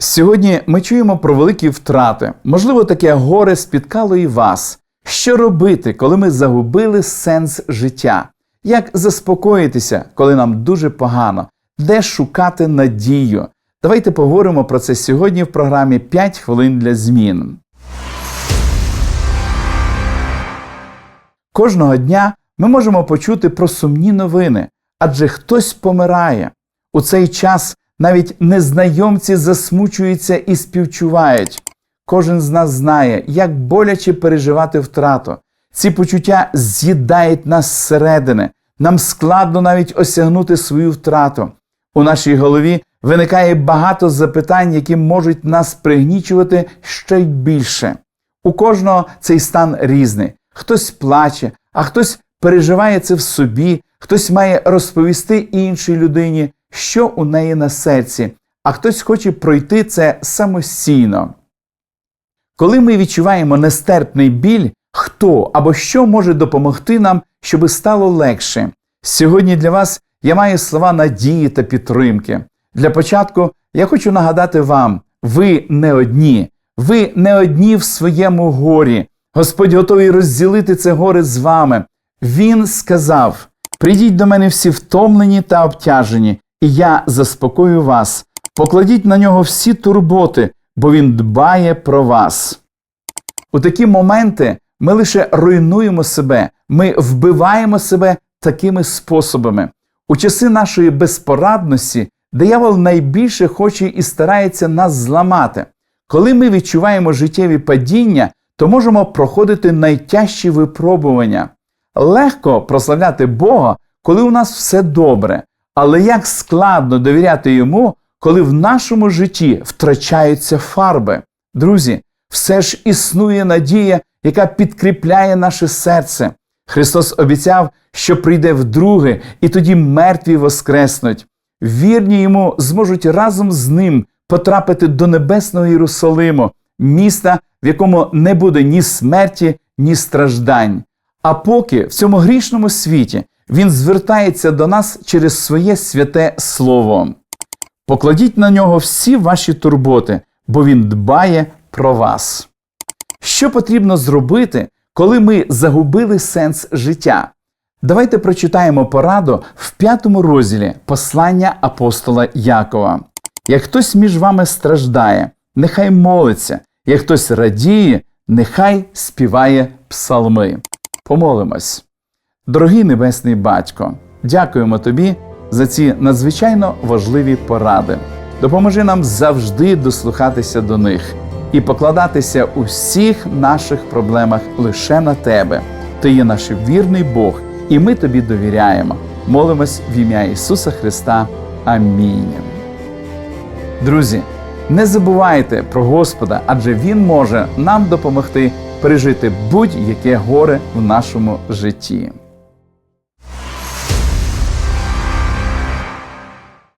Сьогодні ми чуємо про великі втрати. Можливо, таке горе спіткало і вас. Що робити, коли ми загубили сенс життя? Як заспокоїтися, коли нам дуже погано? Де шукати надію? Давайте поговоримо про це сьогодні в програмі «5 хвилин для змін. Кожного дня ми можемо почути про сумні новини, адже хтось помирає. У цей час навіть незнайомці засмучуються і співчувають. Кожен з нас знає, як боляче переживати втрату. Ці почуття з'їдають нас зсередини. Нам складно навіть осягнути свою втрату. У нашій голові виникає багато запитань, які можуть нас пригнічувати ще й більше. У кожного цей стан різний. Хтось плаче, а хтось переживає це в собі, хтось має розповісти іншій людині, що у неї на серці, а хтось хоче пройти це самостійно. Коли ми відчуваємо нестерпний біль, хто або що може допомогти нам, щоби стало легше? Сьогодні для вас я маю слова надії та підтримки. Для початку я хочу нагадати вам: ви не одні, ви не одні в своєму горі. Господь готовий розділити це горе з вами. Він сказав: Прийдіть до мене всі втомлені та обтяжені, і я заспокою вас. Покладіть на нього всі турботи, бо він дбає про вас. У такі моменти ми лише руйнуємо себе, ми вбиваємо себе такими способами. У часи нашої безпорадності диявол найбільше хоче і старається нас зламати. Коли ми відчуваємо життєві падіння, то можемо проходити найтяжчі випробування. Легко прославляти Бога, коли у нас все добре, але як складно довіряти йому, коли в нашому житті втрачаються фарби. Друзі, все ж існує надія, яка підкріпляє наше серце. Христос обіцяв, що прийде вдруге, і тоді мертві воскреснуть. Вірні йому зможуть разом з ним потрапити до небесного Єрусалиму, міста, в якому не буде ні смерті, ні страждань. А поки в цьому грішному світі він звертається до нас через своє святе Слово. Покладіть на нього всі ваші турботи, бо він дбає про вас. Що потрібно зробити, коли ми загубили сенс життя? Давайте прочитаємо пораду в п'ятому розділі послання апостола Якова. Як хтось між вами страждає, нехай молиться, як хтось радіє, нехай співає псалми. Помолимось. Дорогий Небесний Батько, дякуємо Тобі за ці надзвичайно важливі поради. Допоможи нам завжди дослухатися до них і покладатися у всіх наших проблемах лише на Тебе. Ти є наш вірний Бог, і ми тобі довіряємо. Молимось в ім'я Ісуса Христа. Амінь. Друзі, не забувайте про Господа, адже Він може нам допомогти пережити будь-яке горе в нашому житті.